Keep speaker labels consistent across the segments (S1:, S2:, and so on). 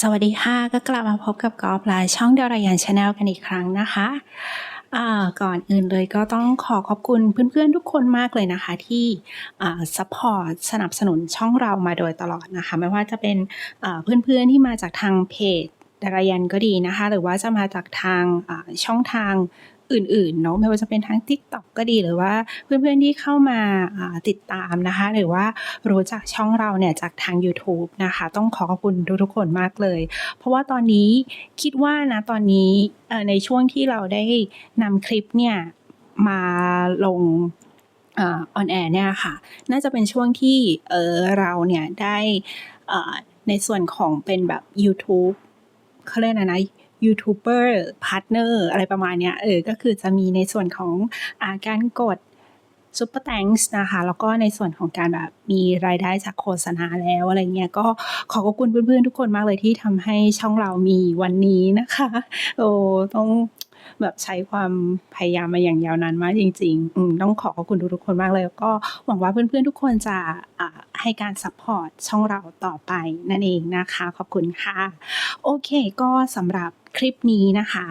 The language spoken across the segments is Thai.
S1: สวัสดีค่ะ ก็กลับมาพบกับกอล์ฟไลน์ช่องเดรยันชาแนลกันอีกครั้งนะคะก่อนอื่นเลยก็ต้องขอขอบคุณเพื่อนๆทุกคนมากเลยนะคะ ที่อ่าซัพพอร์ตสนับสนุนช่องเรามาโดยตลอดนะคะ ไม่ว่าจะเป็นเพื่อนๆที่มาจากทางเพจดารายันก็ดีนะคะ หรือว่าจะมาจากทางช่องทาง อื่นๆเนาะไม่ว่าจะเป็นทั้ง TikTok ก็ดีหรือว่าเพื่อนๆที่เข้ามาติดตามนะคะ หรือว่ารู้จักช่องเราเนี่ยจากทาง YouTube นะคะ ต้องขอขอบคุณทุกๆคนมากเลย เพราะว่าตอนนี้คิดว่านะตอนนี้ในช่วงที่เราได้นำคลิปเนี่ยมาลงออนแอร์เนี่ยค่ะ น่าจะเป็นช่วงที่เออเราเนี่ยได้ในส่วนของเป็นแบบ YouTube เขาเรียกอะไรนะ ยูทูบเบอร์พาร์ทเนอร์อะไรประมาณเนี้ยเออก็คือจะมีในส่วนของอาการกดซูเปอร์แตงส์นะคะ แล้วก็ในส่วนของการแบบมีรายได้จากโฆษณาแล้วอะไรเงี้ยก็ขอขอบคุณเพื่อนๆทุกคนมากเลยที่ทำให้ช่องเรามีวันนี้นะคะ โอ้ต้องแบบใช้ความพยายามมาอย่างยาวนานมากจริงๆ ต้องขอขอบคุณทุกๆคนมากเลยแล้วก็หวังว่าเพื่อนๆทุกคนจะอ่า ให้การซัพพอร์ตช่องเราต่อไปนั่นเองนะคะ ขอบคุณค่ะ โอเคก็สำหรับคลิปนี้นะคะ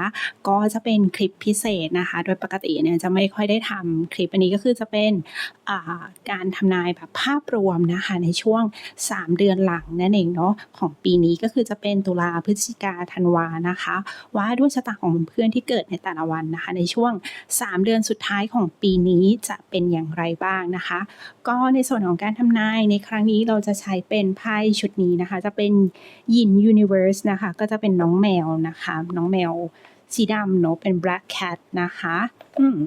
S1: ก็จะเป็นคลิปพิเศษนะคะ โดยปกติเนี่ยจะไม่ค่อยได้ทำคลิปอันนี้ก็คือจะเป็นาการทำนายแบบภาพรวมนะคะ ในช่วง 3 เดือนหลังนั่นเองเนาะของปีนี้ก็คือจะเป็นตุลาพฤศจิกาธันวานะคะ ว่าดวงชะตาของเพื่อนที่เกิดในแต่ละวันนะคะ ในช่วง 3 เดือนสุดท้ายของปีนี้จะเป็นอย่างไรบ้างนะคะ ก็ในส่วนของการทำนายในครั้งนี้เราจะใช้เป็นไพ่ชุดนี้นะคะ จะเป็นยินยูนิเวอร์สนะคะ ก็จะเป็นน้องแมวนะคะ น้องแมวสีดำเนาะเป็น Black Cat นะคะ อืม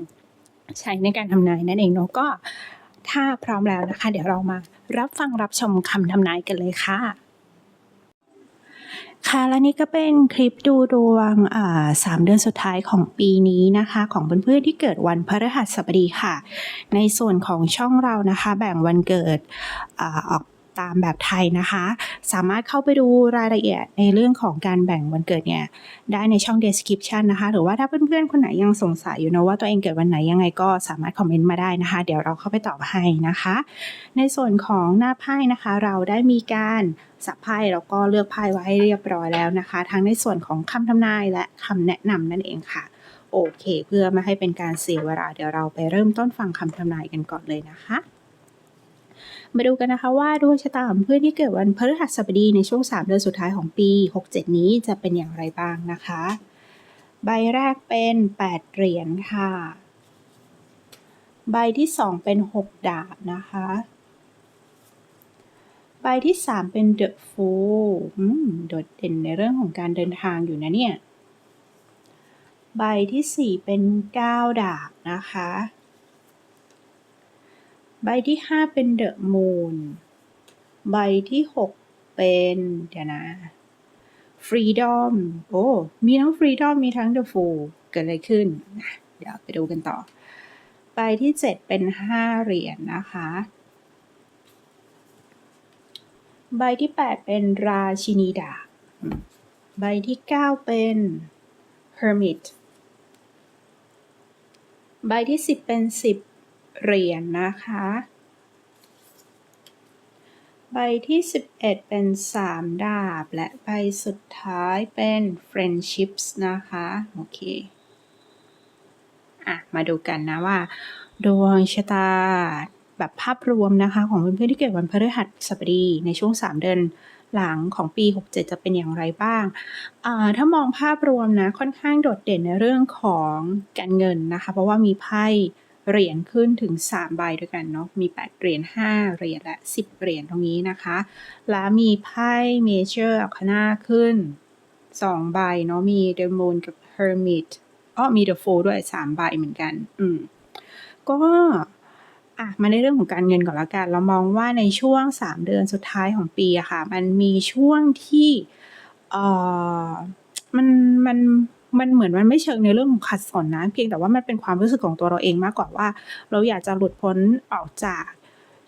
S1: ใช้ในการทำนายนั่นเองเนาะก็ถ้าพร้อมแล้วนะคะ เดี๋ยวเรามารับฟังรับชมคำทำนายกันเลยค่ะ ค่ะและนี่ก็เป็นคลิปดูดวงสามเดือนสุดท้ายของปีนี้นะคะ ของเพื่อนๆที่เกิดวันพฤหัสบดีค่ะ ในส่วนของช่องเรานะคะ แบ่งวันเกิดอออก ตามแบบไทยนะคะ สามารถเข้าไปดูรายละเอียดในเรื่องของการแบ่งวันเกิดเนี่ยได้ในช่อง description นะคะ หรือว่าถ้าเพื่อนๆคนไหนยังสงสัยอยู่นะว่าตัวเองเกิดวันไหนยังไงก็สามารถคอมเมนต์มาได้นะคะ เดี๋ยวเราเข้าไปตอบให้นะคะ ในส่วนของหน้าไพ่นะคะ เราได้มีการสับไพ่แล้วก็เลือกไพ่ไว้เรียบร้อยแล้วนะคะ ทั้งในส่วนของคำทำนายและคำแนะนำนั่นเองค่ะโอเค เพื่อไม่ให้เป็นการเสียเวลาเดี๋ยวเราไปเริ่มต้นฟังคำทำนายกันก่อนเลยนะคะ มาดูกันนะคะว่าดวงชะตาของเพื่อนที่เกิดวันพฤหัสบดีในช่วง 3 เดือนสุดท้ายของปี 67 นี้จะเป็นอย่างไรบ้างนะคะ ใบแรกเป็น 8 เหรียญค่ะ ใบที่ 2 เป็น 6 ดาบนะคะ ใบที่ 3 เป็น The Fool โดดเด่นในเรื่องของการเดินทางอยู่นะเนี่ย ใบที่ 4 เป็น 9 ดาบนะคะ ใบที่5เป็น The Moon ใบที่6เป็นเดี๋ยวนะ Freedom โอ้มีทั้ง Freedom มีทั้ง The Fool เกิดอะไรขึ้นนะเดี๋ยวไปดูกันต่อ ใบที่7เป็น5เหรียญนะคะ ใบที่8เป็นราชินีดาใบที่9เป็น Hermit ใบที่10เป็น10 เหรียญนะคะ ใบที่ 11 เป็น 3 ดาบ และใบสุดท้ายเป็น Friendships นะคะ โอเค อะ มาดูกันนะว่า ดวงชะตาแบบภาพรวมนะคะ ของเพื่อนๆที่เกิดวันพฤหัสบดีในช่วง 3 เดือนหลังของปี 67 จะเป็นอย่างไรบ้างอ่าถ้ามองภาพรวมนะค่อนข้างโดดเด่นในเรื่องของการเงินนะคะ เพราะว่ามีไพ่ เหรียญขึ้นถึง 3 ใบด้วยกันเนาะ มี 8 เหรียญ 5 เหรียญและ 10 เหรียญตรงนี้นะคะ แล้วมีไพ่เมเจอร์อัคนาขึ้น 2 ใบเนาะ มี The Moon กับ Hermit อ้อมี The Fool ด้วย 3 ใบเหมือนกัน อืม ก็อะมาในเรื่องของการเงินก่อนละกัน เรามองว่าในช่วง 3 เดือนสุดท้ายของปีอะค่ะ มันมีช่วงที่เอ่อมันมัน มันเหมือนมันไม่เชิงในเรื่องของขัดสนนะ เพียงแต่ว่ามันเป็นความรู้สึกของตัวเราเองมากกว่าว่า เราอยากจะหลุดพ้นออกจาก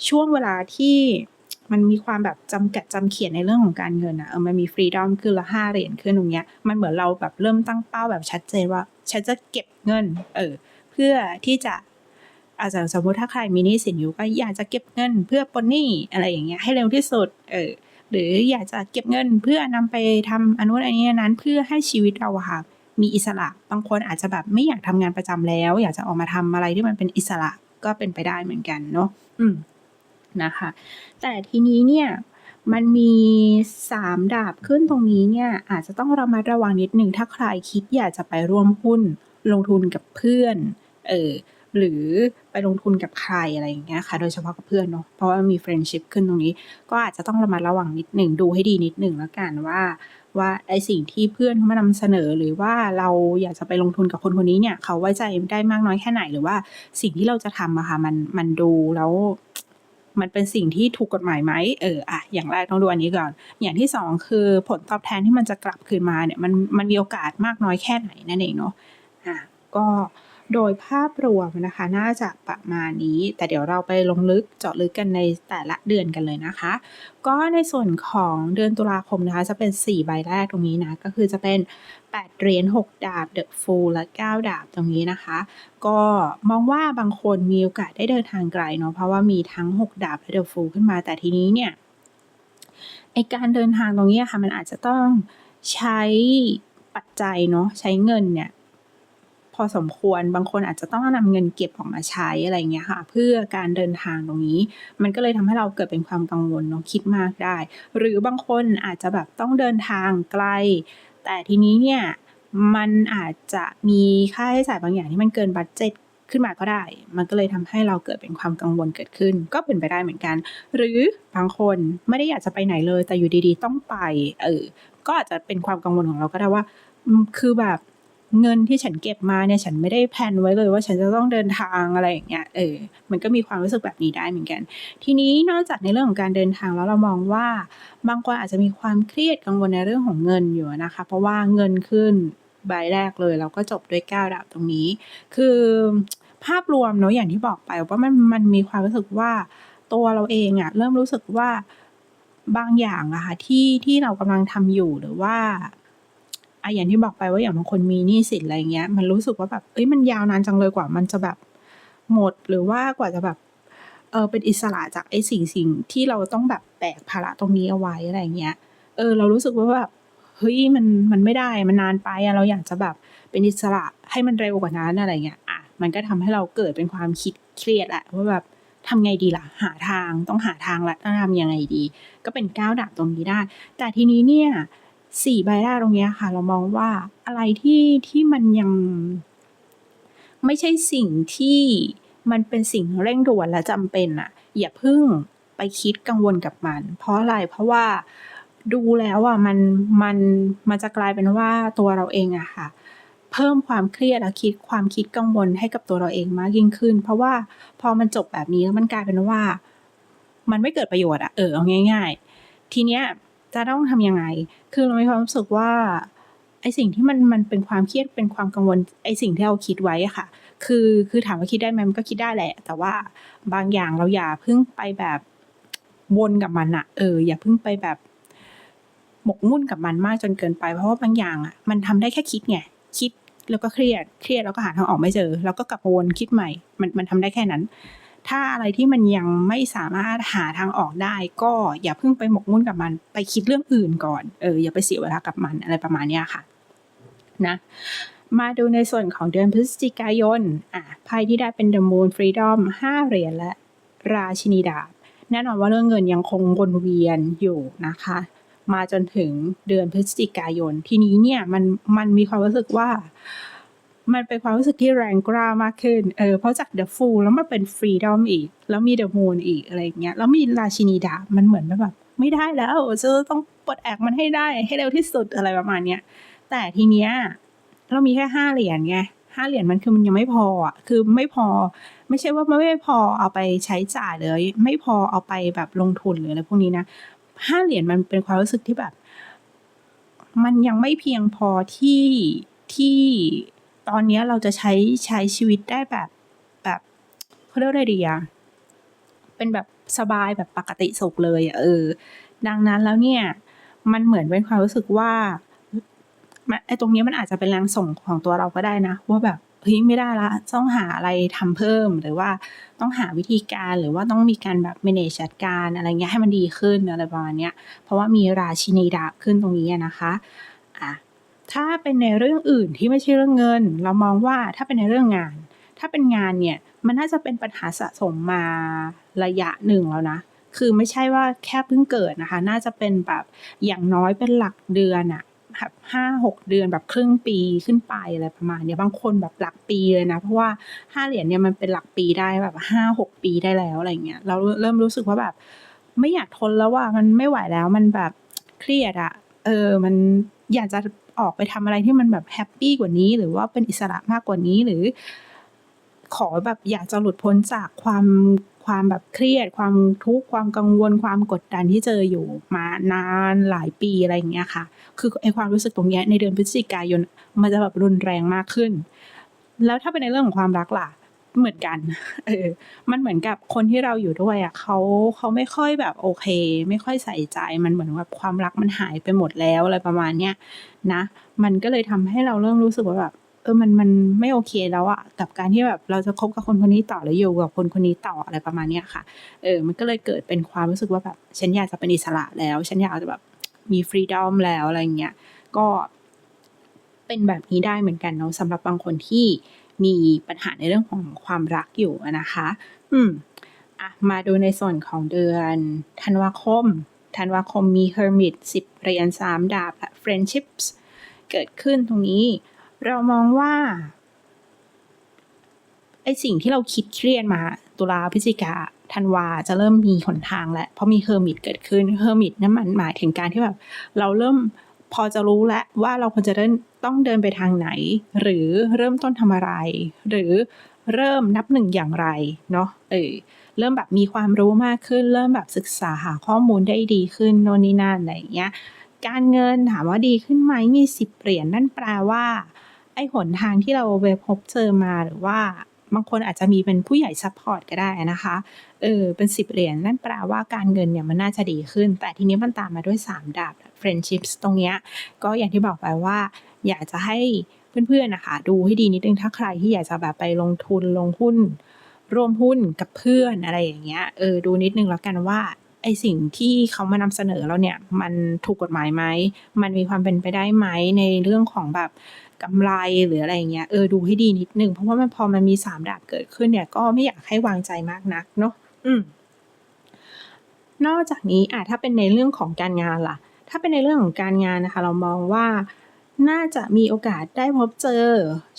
S1: ช่วงเวลาที่มันมีความแบบจำกัดจำเขียนในเรื่องของการเงินอะเออมันมีฟรีดอมคือละห้าเหรียญขึ้นตรงเนี้ยมันเหมือนเราแบบเริ่มตั้งเป้าแบบชัดเจนว่าฉันจะเก็บเงิน เออ เพื่อที่จะอาจจะสมมติถ้าใครมีหนี้สินอยู่ก็อยากจะเก็บเงินเพื่อปลดหนี้อะไรอย่างเงี้ยให้เร็วที่สุด เออ หรืออยากจะเก็บเงินเพื่อนำไปทำอันนู้นอันนี้อันนั้นเพื่อให้ชีวิตเราอะค่ะ มีอิสระ บางคนอาจจะแบบไม่อยากทำงานประจำแล้ว อยากจะออกมาทำอะไรที่มันเป็นอิสระก็เป็นไปได้เหมือนกันเนาะอืมนะคะ แต่ทีนี้เนี่ยมันมีสามดาบขึ้นตรงนี้เนี่ย อาจจะต้องระมัดระวังนิดหนึ่งถ้าใครคิดอยากจะไปร่วมหุ้นลงทุนกับเพื่อนเออหรือไปลงทุนกับใครอะไรอย่างเงี้ยค่ะ โดยเฉพาะกับเพื่อนเนาะเพราะว่ามีเฟรนชิพขึ้นตรงนี้ ก็อาจจะต้องระมัดระวังนิดหนึ่งดูให้ดีนิดหนึ่งแล้วกันว่า ว่าไอสิ่งที่เพื่อนเขามานำเสนอหรือว่าเราอยากจะไปลงทุนกับคนคนนี้เนี่ย เขาไว้ใจได้มากน้อยแค่ไหนหรือว่าสิ่งที่เราจะทำอะค่ะมันมันดูแล้วมันเป็นสิ่งที่ถูกกฎหมายไหมเอออะอย่างแรกต้องดูอันนี้ก่อน อย่างที่สองคือผลตอบแทนที่มันจะกลับคืนมาเนี่ยมันมันมีโอกาสมากน้อยแค่ไหนนั่นเองเนาะอะก็ โดยภาพรวมนะคะน่าจะประมาณนี้ แต่เดี๋ยวเราไปลงลึกเจาะลึกกันในแต่ละเดือนกันเลยนะคะ ก็ในส่วนของเดือนตุลาคมนะคะจะเป็น 4 ใบแรกตรงนี้นะก็คือจะเป็น 8เหรียญ6ดาบ The Fool และ 9 ดาบตรงนี้นะคะ ก็มองว่าบางคนมีโอกาสได้เดินทางไกลเนาะเพราะว่ามีทั้ง 6 ดาบและ The Fool ขึ้นมาแต่ทีนี้เนี่ยไอการเดินทางตรงนี้ค่ะมันอาจจะต้องใช้ปัจจัยเนาะใช้เงินเนี่ย อสมควร บางคนอาจจะต้องนำเงินเก็บออกมาใช้อะไรเงี้ยค่ะ เพื่อการเดินทางตรงนี้ มันก็เลยทำให้เราเกิดเป็นความกังวลเนาะคิดมากได้ หรือบางคนอาจจะแบบต้องเดินทางไกล แต่ทีนี้เนี่ยมันอาจจะมีค่าใช้จ่ายบางอย่างที่มันเกินบัดเจ็ตขึ้นมาก็ได้ มันก็เลยทำให้เราเกิดเป็นความกังวลเกิดขึ้น ก็เป็นไปได้เหมือนกัน หรือบางคนไม่ได้อยากจะไปไหนเลย แต่อยู่ดีๆ ต้องไป เออ ก็อาจจะเป็นความกังวลของเราก็ได้ว่า คือแบบ เงินที่ฉันเก็บมาเนี่ยฉันไม่ได้แพลนไว้เลยว่าฉันจะต้องเดินทางอะไรอย่างเงี้ยเออมันก็มีความรู้สึกแบบนี้ได้เหมือนกัน ทีนี้นอกจากในเรื่องของการเดินทางแล้วเรามองว่าบางคนอาจจะมีความเครียดกังวลในเรื่องของเงินอยู่นะคะ เพราะว่าเงินขึ้นใบแรกเลยแล้วก็จบด้วย9ดาบตรงนี้ คือภาพรวมเนาะอย่างที่บอกไปว่ามันมันมีความรู้สึกว่าตัวเราเองอะเริ่มรู้สึกว่าบางอย่างอะค่ะที่ที่เรากำลังทำอยู่หรือว่า อะอย่างที่บอกไปว่าอย่างบางคนมีหนี้สินอะไรเงี้ย มันรู้สึกว่าแบบเอ้ยมันยาวนานจังเลยกว่ามันจะแบบหมดหรือว่ากว่าจะแบบเออเป็นอิสระจากไอ้สิ่งสิ่งที่เราต้องแบบแบกภาระตรงนี้เอาไว้อะไรเงี้ยเออเรารู้สึกว่าแบบเฮ้ยมันมันไม่ได้มันนานไปอะเราอยากจะแบบเป็นอิสระให้มันเร็วกว่านั้นอะไรเงี้ยอะมันก็ทำให้เราเกิดเป็นความคิดเครียดอะว่าแบบทำไงดีล่ะ หาทางต้องหาทางละต้องทำยังไงดี ก็เป็นก้าวดาบตรงนี้ได้ แต่ทีนี้เนี่ย สี่ใบแรกตรงนี้ค่ะ เรามองว่าอะไรที่ที่มันยังไม่ใช่สิ่งที่มันเป็นสิ่งเร่งด่วนและจำเป็นอะอย่าเพิ่งไปคิดกังวลกับมัน เพราะอะไรเพราะว่าดูแล้วอะมันมันมันจะกลายเป็นว่าตัวเราเองอะค่ะ เพิ่มความเครียดและคิดความคิดกังวลให้กับตัวเราเองมากยิ่งขึ้น เพราะว่าพอมันจบแบบนี้แล้วมันกลายเป็นว่า มันไม่เกิดประโยชน์อะเออเอาง่าย ๆ ทีเนี้ย จะต้องทำยังไง คือเรามีความรู้สึกว่าไอสิ่งที่มันมันเป็นความเครียดเป็นความกังวลไอสิ่งที่เราคิดไว้อะค่ะ คือคือถามว่าคิดได้ไหมมันก็คิดได้แหละ แต่ว่าบางอย่างเราอย่าเพิ่งไปแบบวนกับมันอะเอออย่าเพิ่งไปแบบหมกมุ่นกับมันมากจนเกินไป เพราะว่าบางอย่างอะมันทำได้แค่คิดไงคิดแล้วก็เครียดเครียดแล้วก็หาทางออกไม่เจอ แล้วก็กลับมาวนคิดใหม่ มันมันทำได้แค่นั้น ถ้าอะไรที่มันยังไม่สามารถหาทางออกได้ ก็อย่าเพิ่งไปหมกมุ่นกับมัน ไปคิดเรื่องอื่นก่อน เออ อย่าไปเสียเวลากับมันอะไรประมาณนี้ค่ะ นะ มาดูในส่วนของเดือนพฤศจิกายน อะ ไพ่ที่ได้เป็น The Moon Freedom 5เหรียญและ ราชินีดาบ แน่นอนว่าเรื่องเงินยังคงวนเวียนอยู่นะคะ มาจนถึงเดือนพฤศจิกายน ทีนี้เนี่ยมันมันมีความรู้สึกว่า มันเป็นความรู้สึกที่แรงกล้ามากขึ้น เออ เพราะจาก The Fool แล้วมาเป็น Freedom อีก แล้วมี The Moon อีกอะไรเงี้ย แล้วมีราชินีดา มันเหมือนแบบ ไม่ได้แล้วจะต้องปลดแอกมันให้ได้ให้เร็วที่สุดอะไรประมาณเนี้ย แต่ทีเนี้ยเรามีแค่ห้าเหรียญไงห้าเหรียญมันคือมันยังไม่พออะ คือไม่พอ ไม่ใช่ว่าไม่พอเอาไปใช้จ่ายเลย ไม่พอเอาไปแบบลงทุนหรืออะไรพวกนี้นะห้าเหรียญมันเป็นความรู้สึกที่แบบ มันยังไม่เพียงพอที่ที่ ตอนนี้เราจะใช้ใช้ชีวิตได้แบบแบบเขาเรียกอะไรดีอะเป็นแบบสบายแบบปกติสุขเลยอเออ ดังนั้นแล้วเนี่ย มันเหมือนเป็นความรู้สึกว่าไอ้ตรงนี้มันอาจจะเป็นแรงส่งของตัวเราก็ได้นะ ว่าแบบเฮ้ยไม่ได้ละต้องหาอะไรทำเพิ่มหรือว่าต้องหาวิธีการหรือว่าต้องมีการแบบ manage จัดการอะไรเงี้ยให้มันดีขึ้นอะไรประมาณเนี้ยเพราะว่ามีราชินีดาบขึ้นตรงนี้นะคะ อะ ถ้าเป็นในเรื่องอื่นที่ไม่ใช่เรื่องเงิน เรามองว่าถ้าเป็นในเรื่องงาน ถ้าเป็นงานเนี่ยมันน่าจะเป็นปัญหาสะสมมาระยะหนึ่งแล้วนะ คือไม่ใช่ว่าแค่เพิ่งเกิดนะคะ น่าจะเป็นแบบอย่างน้อยเป็นหลักเดือนอะแบบห้าหกเดือนแบบครึ่งปีขึ้นไปอะไรประมาณเนี้ยบางคนแบบหลักปีเลยนะ เพราะว่าห้าเหรียญเนี่ยมันเป็นหลักปีได้แบบห้าหกปีได้แล้วอะไรเงี้ยเราเริ่มรู้สึกว่าแบบ ไม่อยากทนแล้วว่ามันไม่ไหวแล้วมันแบบเครียดอะเออมันอยากจะออกไปทำอะไรที่มันแบบแฮปปี้กว่านี้ หรือว่าเป็นอิสระมากกว่านี้หรือ ขอแบบอยากจะหลุดพ้นจากความความแบบเครียด ความทุกข์ความกังวลความกดดันที่เจออยู่มานานหลายปีอะไรอย่างเงี้ยค่ะ คือไอความรู้สึกตรงเนี้ยในเดือนพฤศจิกายนมันจะแบบรุนแรงมากขึ้น แล้วถ้าเป็นในเรื่องของความรักล่ะ เหมือนกัน เออ มันเหมือนกับคนที่เราอยู่ด้วยอะเขาเขาไม่ค่อยแบบโอเค ไม่ค่อยใส่ใจ มันเหมือนแบบความรักมันหายไปหมดแล้วอะไรประมาณเนี้ยนะ มันก็เลยทำให้เราเริ่มรู้สึกว่าแบบ เออ มันมันไม่โอเคแล้วอะ กับการที่แบบเราจะคบกับคนคนนี้ต่อหรืออยู่กับคนคนนี้ต่ออะไรประมาณเนี้ยค่ะ เออ มันก็เลยเกิดเป็นความรู้สึกว่าแบบ ฉันอยากจะเป็นอิสระแล้ว ฉันอยากจะแบบมีฟรีดอมแล้วอะไรเงี้ย ก็เป็นแบบนี้ได้เหมือนกันเนาะสำหรับบางคนที่ มีปัญหาในเรื่องของความรักอยู่นะคะ อืมอะมาดูในส่วนของเดือนธันวาคม ธันวาคมมี Hermit 10เหรียญ3ดาบและ Friendships เกิดขึ้นตรงนี้ เรามองว่าไอสิ่งที่เราคิดเครียดมา ตุลาพฤศจิกาธันวาจะเริ่มมีหนทางแล้วเพราะมีเฮอร์มิตเกิดขึ้นเฮอร์มิตนั่นมันหมายถึงการที่แบบ เราเริ่ม พอจะรู้แล้วว่าเราควรจะเดินต้องเดินไปทางไหน หรือเริ่มต้นทำอะไร หรือเริ่มนับหนึ่งอย่างไรเนาะเออเริ่มแบบมีความรู้มากขึ้น เริ่มแบบศึกษาหาข้อมูลได้ดีขึ้นโน่นนี่นั่นอะไรอย่างเงี้ยการเงินถามว่าดีขึ้นไหมมีสิบเหรียญนั่นแปลว่า ไอ้หนทางที่เราไปพบเจอมาหรือว่าบางคนอาจจะมีเป็นผู้ใหญ่ซัพพอร์ตก็ได้นะคะเออเป็นสิบเหรียญนั่นแปลว่าการเงินเนี่ยมันน่าจะดีขึ้น แต่ทีนี้มันตามมาด้วย3ดาบ friendships ตรงเนี้ยก็อย่างที่บอกไปว่า อยากจะให้เพื่อนๆนะคะ ดูให้ดีนิดนึงถ้าใครที่อยากจะแบบไปลงทุนลงหุ้น ร่วมหุ้นกับเพื่อนอะไรอย่างเงี้ยเออดูนิดนึงแล้วกันว่าไอสิ่งที่เขามานำเสนอเราเนี่ย มันถูกกฎหมายไหม มันมีความเป็นไปได้ไหมในเรื่องของแบบกำไรหรืออะไรเงี้ยเออดูให้ดีนิดนึง เพราะว่ามันพอมันมีสามดาบเกิดขึ้นเนี่ย ก็ไม่อยากให้วางใจมากนักเนาะอืมนอกจากนี้อะถ้าเป็นในเรื่องของการงานล่ะ ถ้าเป็นในเรื่องของการงานนะคะ เรามองว่าน่าจะมีโอกาสได้พบเจอ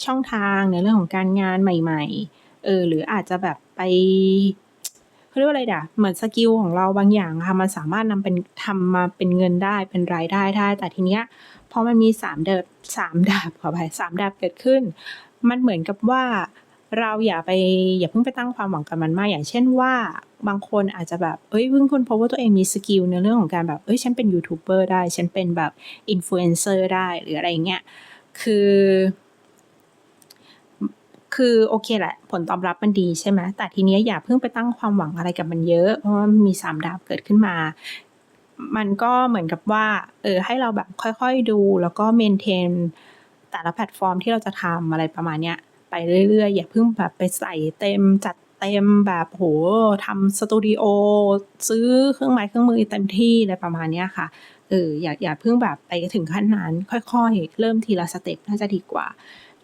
S1: ช่องทางในเรื่องของการงานใหม่ ๆ เออ หรืออาจจะแบบไปเขาเรียกว่าอะไรด่ะ เหมือนสกิลของเราบางอย่างค่ะ มันสามารถนำเป็นทำมาเป็นเงินได้เป็นรายได้ได้ แต่ทีเนี้ยพอมันมีสามเดบสามดาบขอไปสามดาบเกิดขึ้น มันเหมือนกับว่า เราอย่าไปอย่าเพิ่งไปตั้งความหวังกับมันมาก อย่างเช่นว่าบางคนอาจจะแบบเอ้ยเพิ่งคนพบว่าตัวเองมีสกิลในเรื่องของการแบบเอ้ยฉันเป็นยูทูบเบอร์ได้ ฉันเป็นแบบอินฟลูเอนเซอร์ได้หรืออะไรเงี้ยคือคือโอเคแหละ ผลตอบรับมันดีใช่ไหมแต่ทีเนี้ยอย่าเพิ่งไปตั้งความหวังอะไรกับมันเยอะ เพราะว่ามีสามดาบเกิดขึ้นมา มันก็เหมือนกับว่า เออ ให้เราแบบค่อยๆดู แล้วก็เมนเทนแต่ละแพลตฟอร์มที่เราจะทำอะไรประมาณเนี้ย ไปเรื่อยๆ อย่าเพิ่งแบบไปใส่เต็มจัดเต็มแบบโหทำสตูดิโอซื้อเครื่องไม้เครื่องมือเต็มที่อะไรประมาณนี้ค่ะเอออย่าอย่าเพิ่งแบบไปถึงขั้นนั้น ค่อยๆ เริ่มทีละสเต็ปน่าจะดีกว่า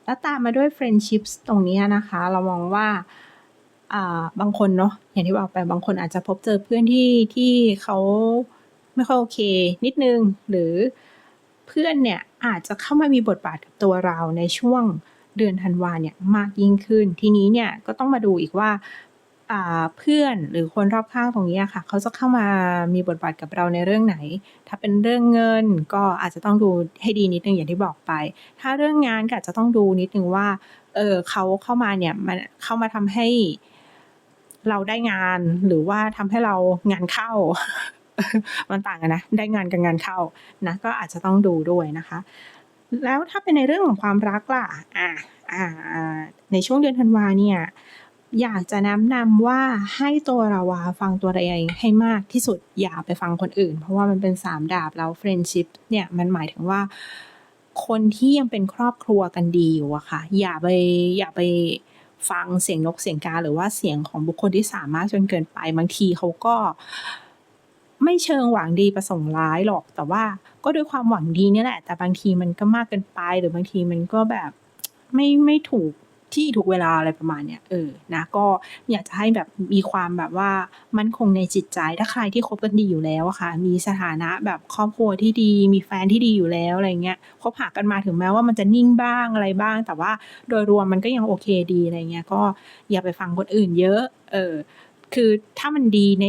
S1: แล้วตามมาด้วย friendships ตรงนี้นะคะ เรามองว่าอ่าบางคนเนาะอย่างที่บอกไปบางคนอาจจะพบเจอเพื่อนที่ที่เขาไม่ค่อยโอเค นิดนึง หรือเพื่อนเนี่ยอาจจะเข้ามามีบทบาทกับตัวเราในช่วง เดือนธันวาเนี่ยมากยิ่งขึ้น ทีนี้เนี่ยก็ต้องมาดูอีกว่าเพื่อนหรือคนรอบข้างตรงนี้ค่ะ เขาจะเข้ามามีบทบาทกับเราในเรื่องไหน ถ้าเป็นเรื่องเงินก็อาจจะต้องดูให้ดีนิดนึงอย่างที่บอกไป ถ้าเรื่องงานก็อาจจะต้องดูนิดนึงว่าเออเขาเข้ามาเนี่ยมันเข้ามาทำให้เราได้งานหรือว่าทำให้เรางานเข้า มันต่างกันนะ ได้งานกับงานเข้านะก็อาจจะต้องดูด้วยนะคะ แล้วถ้าเป็นในเรื่องของความรักล่ะอ่าอ่าในช่วงเดือนธันวาเนี่ยอยากจะแนะนำว่าให้ตัวเราฟังตัวเราเองให้มากที่สุดอย่าไปฟังคนอื่น เพราะว่ามันเป็นสามดาบแล้ว friendship เนี่ยมันหมายถึงว่า คนที่ยังเป็นครอบครัวกันดีอยู่อะค่ะ อย่าไปอย่าไปฟังเสียงนกเสียงกาหรือว่าเสียงของบุคคลที่สามารถจนเกินไปบางทีเขาก็ ไม่เชิงหวังดีประสงค์ร้ายหรอก แต่ว่าก็ด้วยความหวังดีเนี่ยแหละ แต่บางทีมันก็มากเกินไป หรือบางทีมันก็แบบไม่ไม่ถูกที่ถูกเวลาอะไรประมาณเนี้ยเออนะก็อยากจะให้แบบมีความแบบว่ามั่นคงในจิตใจถ้าใครที่คบกันดีอยู่แล้วอะค่ะ มีสถานะแบบครอบครัวที่ดี มีแฟนที่ดีอยู่แล้วอะไรเงี้ยคบหากันมาถึงแม้ว่ามันจะนิ่งบ้างอะไรบ้าง แต่ว่าโดยรวมมันก็ยังโอเคดีอะไรเงี้ยก็อย่าไปฟังคนอื่นเยอะ เออ คือถ้ามันดีใน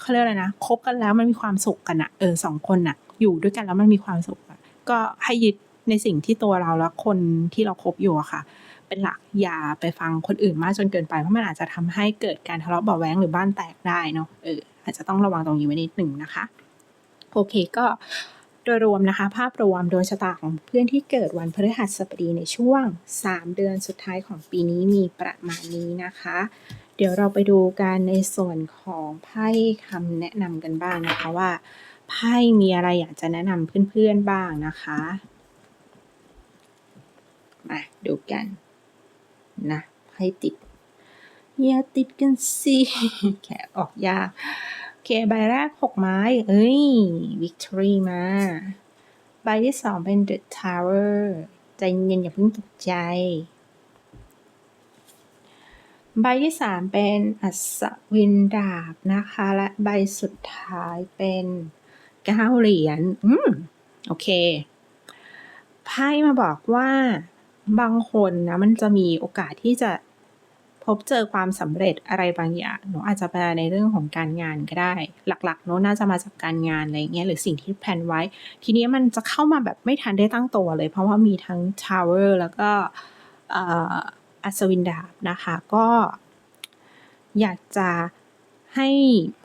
S1: เขาเรียกอะไรนะคบกันแล้วมันมีความสุขกันนะเออ2คนน่ะอยู่ด้วยกันแล้วมันมีความสุขอะก็ให้ยึดในสิ่งที่ตัวเราและคนที่เราคบอยู่อะค่ะ เป็นหลักอย่าไปฟังคนอื่นมากจนเกินไปเพราะมันอาจจะทำให้เกิดการทะเลาะเบาะแว้งหรือบ้านแตกได้เนาะเอออาจจะต้องระวังตรงนี้ไว้นิดหนึ่งนะคะโอเคก็โดยรวมนะคะ ภาพรวมดวงชะตาของเพื่อนที่เกิดวันพฤหัสบดีในช่วง 3 เดือนสุดท้ายของปีนี้มีประมาณนี้นะคะ เดี๋ยวเราไปดูกันในส่วนของไพ่คำแนะนำกันบ้างนะคะว่าไพ่มีอะไรอยากจะแนะนำเพื่อนๆบ้างนะคะ มาดูกันนะไพ่ติดอย่าติดกันสิแกะออกยากโอเคใบแรก6ไม้ เอ้ย Victory มา ใบที่2เป็น The Tower ใจเย็นอย่าเพิ่งตกใจ ใบที่3เป็นอัศวินดาบนะคะ และใบสุดท้ายเป็น9เหรียญ อืม โอเค ไพ่มาบอกว่าบางคนนะมันจะมีโอกาสที่จะพบเจอความสำเร็จอะไรบางอย่างเนาะอาจจะเป็นในเรื่องของการงานก็ได้ หลักๆเนาะน่าจะมาจากการงานอะไรเงี้ยหรือสิ่งที่แพลนไว้ ทีนี้มันจะเข้ามาแบบไม่ทันได้ตั้งตัวเลย เพราะว่ามีทั้ง Tower แล้วก็ อัศวินดาบนะคะ ก็ อยากจะให้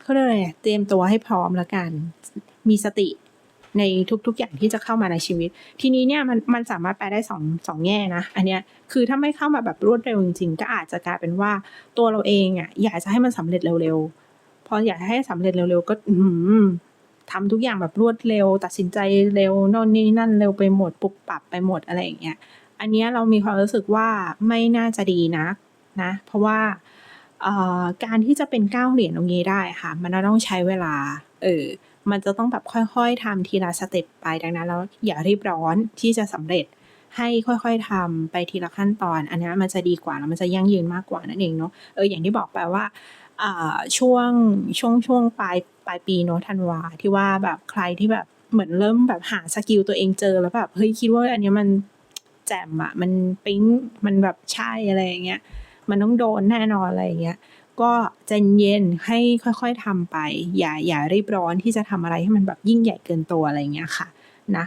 S1: เขาเรียกอะไรเตรียมตัวให้พร้อมแล้วกัน มีสติในทุกๆอย่างที่จะเข้ามาในชีวิต ทีนี้เนี่ยมันมันสามารถแปลได้2 2แง่นะ อันเนี้ยคือถ้าไม่เข้ามาแบบรวดเร็วจริงๆ ก็อาจจะกลายเป็นว่าตัวเราเองอะอยากจะให้มันสำเร็จเร็วๆ พออยากให้สำเร็จเร็วๆ ก็อื้อฮือทำทุกอย่างแบบรวดเร็ว ตัดสินใจเร็วโน่นนี่นั่นเร็วไปหมดปุบปับไปหมดอะไรอย่างเงี้ย อันนี้เรามีความรู้สึกว่าไม่น่าจะดีนักนะ เพราะว่าการที่จะเป็น9เหรียญตรงนี้ได้ค่ะ มันต้องใช้เวลา เออ มันจะต้องแบบค่อยๆทำทีละสเต็ปไปดังนั้นแล้วอย่ารีบร้อนที่จะสำเร็จให้ค่อยๆทำไปทีละขั้นตอน อันนี้มันจะดีกว่าแล้วมันจะยั่งยืนมากกว่านั่นเองเนาะเอออย่างที่บอกไปว่าช่วงช่วงช่วงปลายปลายปีเนาะธันวาที่ว่าแบบใครที่แบบเหมือนเริ่มแบบหาสกิลตัวเองเจอแล้วแบบเฮ้ยคิดว่าอันนี้มัน จ่มอะมันปิ๊งมันแบบใช่อะไรอย่างเงี้ยมันต้องโดนแน่นอนอะไรอย่างเงี้ยก็ใจเย็นให้ค่อยๆทำไป อย่าอย่ารีบร้อนที่จะทำอะไรให้มันแบบยิ่งใหญ่เกินตัวอะไรอย่างเงี้ยค่ะนะ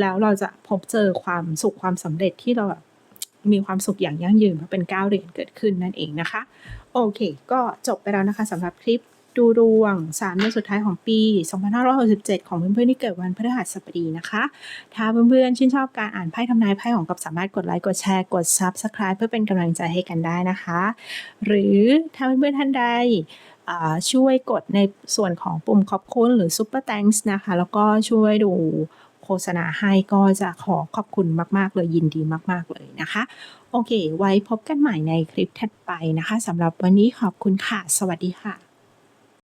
S1: แล้วเราจะพบเจอความสุขความสำเร็จที่เราแบบมีความสุขอย่างยั่งยืนเพราะเป็น9เรียญเกิดขึ้นนั่นเองนะคะ โอเค ก็จบไปแล้วนะคะสำหรับคลิป ดูดวง3เดือนสุดท้ายของปี 2567 ของเพื่อนๆที่เกิดวันพฤหัสบดีนะคะ ถ้าเพื่อนๆชื่นชอบการอ่านไพ่ทำนายไพ่ของก๊อฟสามารถกดไลค์กดแชร์กด Subscribe เพื่อเป็นกำลังใจให้กันได้นะคะ หรือถ้าเพื่อนๆท่านใดช่วยกดในส่วนของปุ่มขอบคุณหรือ Super Thanks นะคะ แล้วก็ช่วยดูโฆษณาให้ก็จะขอขอบคุณมาก ๆ เลยยินดีมาก ๆ เลยนะคะ โอเค ไว้พบกันใหม่ในคลิปถัดไปนะคะสำหรับวันนี้ขอบคุณค่ะ สวัสดีค่ะ